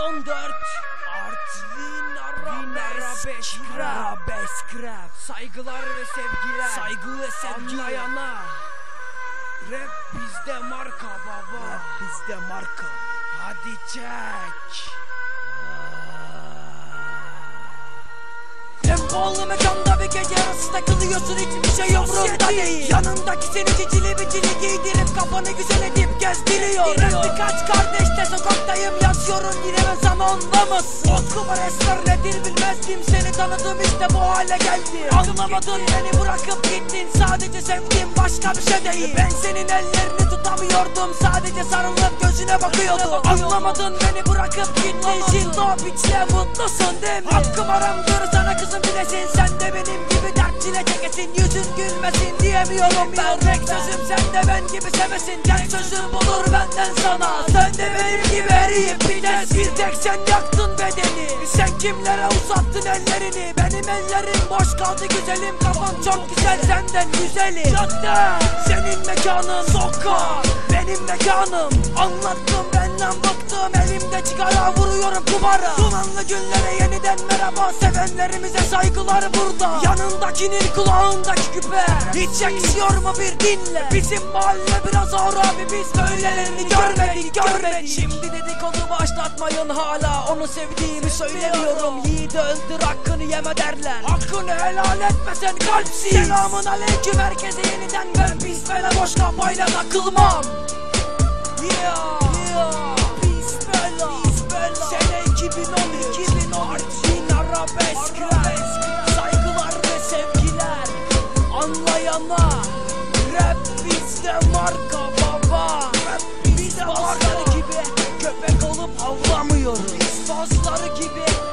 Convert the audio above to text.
14 Artvin Arabesk Rap. Saygılar ve sevgiler. Saygı ve sevgi Anlayana. Rap bizde marka baba. Rap bizde marka. Hadi çek. Tempolu mekanda bir gece yarısı takılıyorsun hiçbir şey umrunda değil Yanındaki seni cicili bicili giydirip kafanı güzel edin edip gezdiriyor Ben birkaç kardeşte sokaktayım yazıyorum yine ben sana anlamazsın Okuma esmer nedir bilmezdim seni tanıdım işte bu hale geldim. Anlamadın beni bırakıp gittin. Sadece sevdim başka bir şey değil. Ben senin ellerini tutamıyordum. Sadece sarılıp gözüne bakıyordum. Anlamadın beni bırakıp gittin. Şimdi o piçle mutlusun değil mi? Hakkım aramdır sana kızım bilesin çekesin Yüzün gülmesin diyemiyorum ben Tek sözüm sen de ben gibi sevesin. Tek sözüm olur benden sana. Sen de benim gibi eriyip biteceksin Bir tek sen yaktın bedeni. Sen kimlere uzattın ellerini? Benim ellerim boş kaldı güzelim. Kafan çok güzel senden güzeli. Cadde! Senin mekanın sokak Benim mekanım Anlattım benden bıktım. Elimde sigara vuruyorum kumara Dumanlı günlere yeniden merhaba. Sevenlerimize saygılar burada. Yanındakinin kulağındaki küpe. Hiç yakışıyor mu bir dinle. Bizim mahalle biraz ağır abi. Biz böylelerini görmedik görmedik. Şimdi dedikodu başlatmayın hala. Onu sevdiğimi söylemiyorum. Yiğidi öldür hakkını yeme derler. Hakkını helal etmesen kalpsiz. Selamun aleyküm herkese yeniden Ben. Pis bela boş kafayla takılmam Yeah, yeah. Peace bella, peace bella. Sene 2010, 2010. Artvin arabesk rap. Saygılar ve sevgiler. Anlayana. Rap bizde marka baba. Rap gibi köpek olup avlamıyoruz. Biz bazıları gibi.